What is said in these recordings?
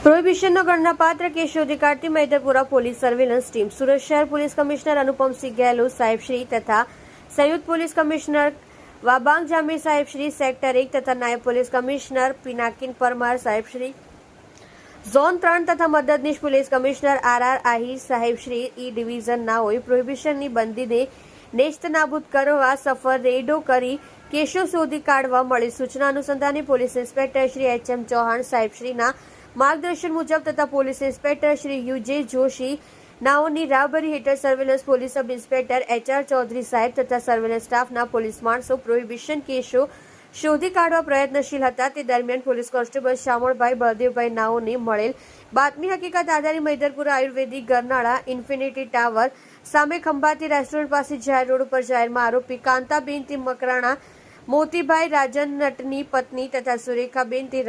પ્રોહિબિશનનો ગણનાપાત્ર કેસ શોધી કાઢતી Mahidharpura police surveillance team Surat શહેર પોલીસ કમિશનર અનુપમસિંહ ગેહલોત સાહેબશ્રી તથા સંયુક્ત પોલીસ કમિશનર વાબાંગ જામીર સાહેબશ્રી સેક્ટર એક તથા નાયબ પોલીસ કમિશનર પિનાકિન પરમાર સાહેબશ્રી ઝોન ત્રણ તથા મદદનીશ police commissioner R R Ahir સાહેબશ્રી E division હોય. પ્રોહિબિશનની બંદીને નેસ્ત કરવા સફર રેડો કરી કેસો શોધી કાઢવા મળી. સૂચના અનુસંધાને police inspector Shri H M Chauhan સાહેબશ્રીના માર્ગદર્શન મુજબ તથા police inspector Shri U J Joshi, નાઓની રાહબરી હેઠળ surveillance police sub inspector H R Chaudhary સાહેબ તથા સર્વેલન્સ સ્ટાફના પોલીસ માણસો પ્રોહિબિશન કેસો શોધી કાઢવા પ્રયત્નશીલ હતા. તે દરમિયાન પોલીસ કોન્સ્ટેબલ શામળભાઈ બળદેવભાઈ નાઓને મળેલ બાતમી હકીકત આધારે મૈદરપુરા આયુર્વેદિક ગરનાળા ઇન્ફિનિટી ટાવર સામે ખંભાતી રેસ્ટોરન્ટ પાસે જાહેર રોડ ઉપર જાહેરમાં આરોપી કાંતાબેન તે મકરાણા, મોતીભાઈ રાજન નટની પત્ની તથા સુરેખાબેન તે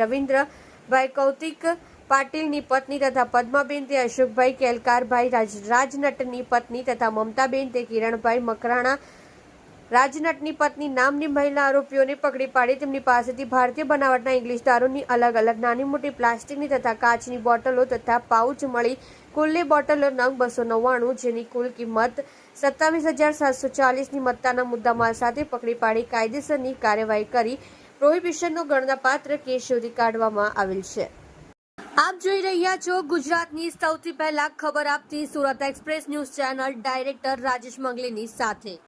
રવિન્દ્રભાઈ કૌતિક પાટીલની પત્ની તથા પદ્માબેન તે અશોકભાઈ કેલકારભાઈ રાજ, રાજનટની પત્ની તથા મમતાબેન તે કિરણભાઈ મકરાણા રાજનટની પત્ની નામની મહિલા આરોપીઓને પકડી પાડી તેમની પાસેથી ભારતીય બનાવટના ઇંગ્લિશ દારૂની અલગ અલગ નાની મોટી પ્લાસ્ટિકની તથા કાચની બોટલો તથા પાઉચ મળી કુલ્લી બોટલો નંગ બસો નવ્વાણું, જેની કુલ કિંમત સત્તાવીસ હજાર સાતસો ચાલીસની મત્તાના મુદ્દામાલ સાથે પકડી પાડી કાયદેસરની કાર્યવાહી કરી પ્રોહિબિશનનો ગણનાપાત્ર કેસ શોધી કાઢવામાં આવેલ છે. આપ જોઈ રહ્યા છો ગુજરાતની સૌથી પહેલા ખબર આપતી Surat express news channel director Rajesh મંગલીની સાથે.